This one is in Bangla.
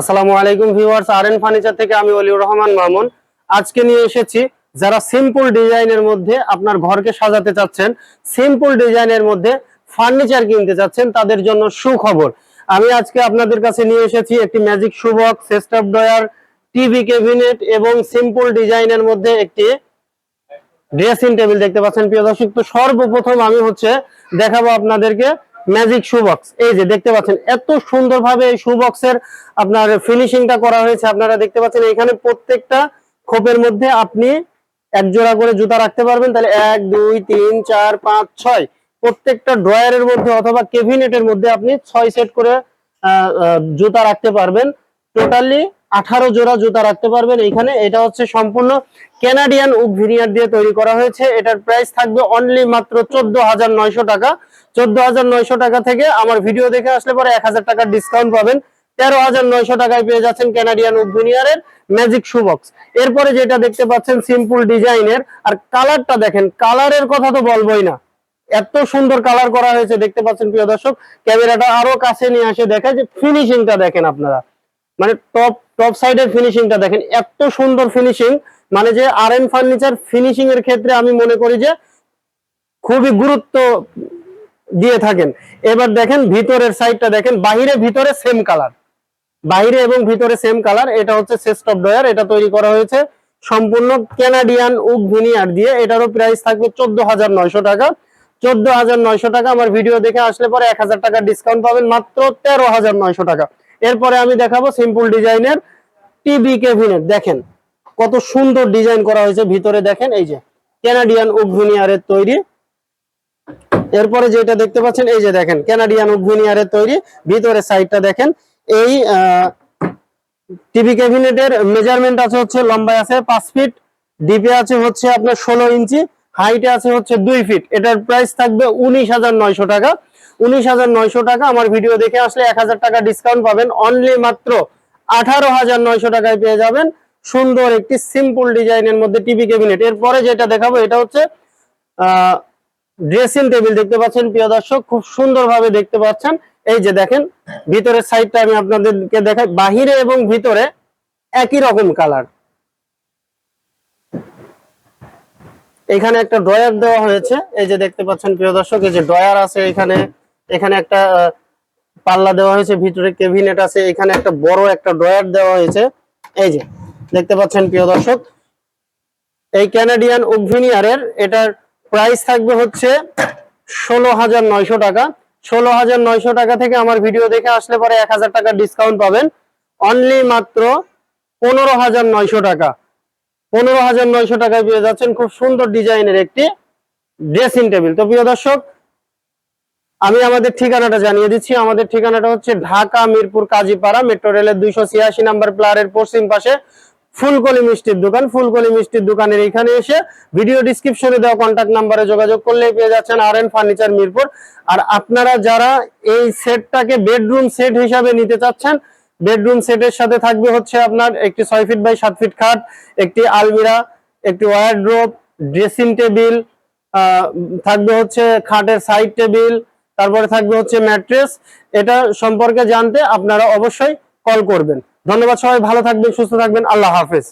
আসসালামু আলাইকুম ভিউয়ার্স, আর এন ফার্নিচার থেকে আমি অলিউর রহমান মামুন। আজকে নিয়ে এসেছি যারা সিম্পল ডিজাইনের মধ্যে আপনার ঘরকে সাজাতে চাচ্ছেন সিম্পল ডিজাইনের মধ্যে ফার্নিচার কিনতে চাচ্ছেন, তাদের জন্য সুখবর। আমি আজকে আপনাদের কাছে নিয়ে এসেছি একটি ম্যাজিক শুবক সেস্টপ ডয়ার টিভি ক্যাবিনেট এবং সিম্পল ডিজাইনের মধ্যে একটি ড্রেসিং টেবিল দেখতে পাচ্ছেন। প্রিয় দর্শক, তো সর্বপ্রথম আমি হচ্ছে দেখাবো আপনাদেরকে ম্যাজিক শুবক্স এই যে দেখতে পাচ্ছেন, এত সুন্দরভাবে এই শুবক্সের আপনার ফিনিশিংটা করা হয়েছে। আপনারা দেখতে পাচ্ছেন এখানে প্রত্যেকটা খোপের মধ্যে আপনি এক জোড়া করে জুতা রাখতে পারবেন। তাহলে এক, দুই, তিন, চার, পাঁচ, ছয়। প্রত্যেকটা ড্রয়ারের মধ্যে অথবা কেবিনেটের মধ্যে আপনি ছয় সেট করে জুতা রাখতে পারবেন। টোটালি আঠারো জোড়া জুতা রাখতে পারবেন। এখানে এটা হচ্ছে সম্পূর্ণ কেনাডিয়ান উক ভিনিয়ার দিয়ে তৈরি করা হয়েছে। এটার প্রাইস থাকবে অনলি মাত্র চোদ্দ হাজার নয়শো টাকা। চোদ্দ হাজার নয়শো টাকা থেকে আমার ভিডিও দেখে আসলে পরে এক হাজার টাকার ডিসকাউন্ট পাবেন। তেরো হাজার নয়শো টাকায় পেয়ে যাচ্ছেন উক ভিনিয়ারের ম্যাজিক শুবক্স এরপরে যেটা দেখতে পাচ্ছেন সিম্পল ডিজাইনের। আর কালারটা দেখেন, কালারের কথা তো বলবোই না। এত সুন্দর কালার করা হয়েছে, দেখতে পাচ্ছেন প্রিয় দর্শক। ক্যামেরাটা আরও কাছে নিয়ে আসে দেখায় যে ফিনিশিংটা দেখেন আপনারা। মানে টপ টপ সাইডের ফিনিশিংটা দেখেন, এত সুন্দর ফিনিশিং মানে যে আর এন ফার্নিচার ফিনিশিং এর ক্ষেত্রে আমি মনে করি যে খুবই গুরুত্ব দিয়ে থাকেন। এবার দেখেন ভিতরের সাইডটা দেখেন, বাহিরে ভিতরে সেম কালার বাইরে এবং ভিতরে সেম কালার এটা হচ্ছে সেস্ট অফ ডয়ার এটা তৈরি করা হয়েছে সম্পূর্ণ কেনাডিয়ান উক ভিনিয়ার দিয়ে। এটারও প্রাইস থাকবে চোদ্দ হাজার নয়শো টাকা। চোদ্দ হাজার নয়শো টাকা, আমার ভিডিও দেখে আসলে পরে এক হাজার টাকা ডিসকাউন্ট পাবেন, মাত্র তেরো হাজার নয়শো টাকা। এরপরে আমি দেখাবো সিম্পল ডিজাইনের টিভি ক্যাবিনেট দেখেন, কত সুন্দর ডিজাইন করা হয়েছে, ভিতরে দেখেন, এই যে ক্যানাডিয়ান উক ভিনিয়ারের তৈরি। এরপরে যেটা দেখতে পাচ্ছেন, এই যে দেখেন কেনাডিয়ান উক ভিনিয়ারের তৈরি। ভিতরে সাইডটা দেখেন, এই টিভি ক্যাবিনেটের মেজারমেন্ট আছে হচ্ছে, লম্বায় আছে পাঁচ ফিট ডিপে আছে হচ্ছে আপনার ষোলো ইঞ্চি। হাইটে আছে হচ্ছে দুই ফিট এটার প্রাইস থাকবে উনিশ হাজার নয়শো টাকা। উনিশ হাজার নয়শো টাকা আমার ভিডিও দেখে আসলে এক হাজার টাকা ডিসকাউন্ট পাবেন। অনলি মাত্র আঠারো হাজার নয়শো টাকায় পেয়ে যাবেন। সুন্দর একটি সিম্পল ডিজাইনের মধ্যে টিভি ক্যাবিনেট এরপরে যেটা দেখাবো, এটা হচ্ছে ড্রেসিং টেবিল দেখতে পাচ্ছেন প্রিয় দর্শক। খুব সুন্দরভাবে দেখতে পাচ্ছেন। এই যে দেখেন, ভিতরের সাইডটা আমি আপনাদেরকে দেখাই। বাহিরে এবং ভিতরে একই রকম কালার এখানে একটা ড্রয়ার দেওয়া হয়েছে। এই যে দেখতে পাচ্ছেন প্রিয় দর্শক, এই যে ড্রয়ার আছে এখানে। এখানে একটা পাল্লা দেওয়া হয়েছে, ভিতরে কেবিনেট আছে। এখানে একটা বড় একটা ড্রয়ার দেওয়া হয়েছে। এই যে, দেখতে পাচ্ছেন প্রিয় দর্শক, এই ক্যানাডিয়ান উকভিনিয়ারের এটার প্রাইস থাকবে হচ্ছে ষোলো হাজার নয়শো টাকা। ষোলো হাজার নয়শো টাকা থেকে আমার ভিডিও দেখে আসলে পরে এক হাজার টাকা ডিসকাউন্ট পাবেন। অনলি মাত্র পনেরো হাজার নয়শো টাকা। পনেরো হাজার নয়শো টাকায় পেয়ে যাচ্ছেন খুব সুন্দর ডিজাইনের একটি ড্রেসিং টেবিল। তো প্রিয় দর্শক, আমি আমাদের ঠিকানাটা জানিয়ে দিচ্ছি। আমাদের ঠিকানাটা হচ্ছে ঢাকা, মিরপুর, কাজীপাড়া, মেট্রো রেলের দুইশো ছিয়াশি নাম্বার প্লারের পশ্চিম পাশে ফুলকলি মিষ্টির দোকান। ফুলকলি মিষ্টির দোকানের এখানে এসে ভিডিও ডিসক্রিপশনে দেওয়া কন্ট্যাক্ট নাম্বারে যোগাযোগ করলেই পেয়ে যাচ্ছেন আর এন ফার্নিচার মিরপুর। আর আপনারা যারা এই সেটটাকে বেডরুম সেট হিসাবে নিতে চাচ্ছেন বেডরুম সেটের সাথে থাকবে হচ্ছে আপনার একটি ছয় ফিট বাই সাত ফিট খাট, একটি আলমিরা, একটি ওয়ারড্রোপ ড্রেসিং টেবিল থাকবে হচ্ছে খাটের সাইড টেবিল তারপরে থাকবে হচ্ছে ম্যাট্রেস এটা সম্পর্কে জানতে আপনারা অবশ্যই কল করবেন। ধন্যবাদ সবাই, ভালো থাকবেন, সুস্থ থাকবেন, আল্লাহ হাফেজ।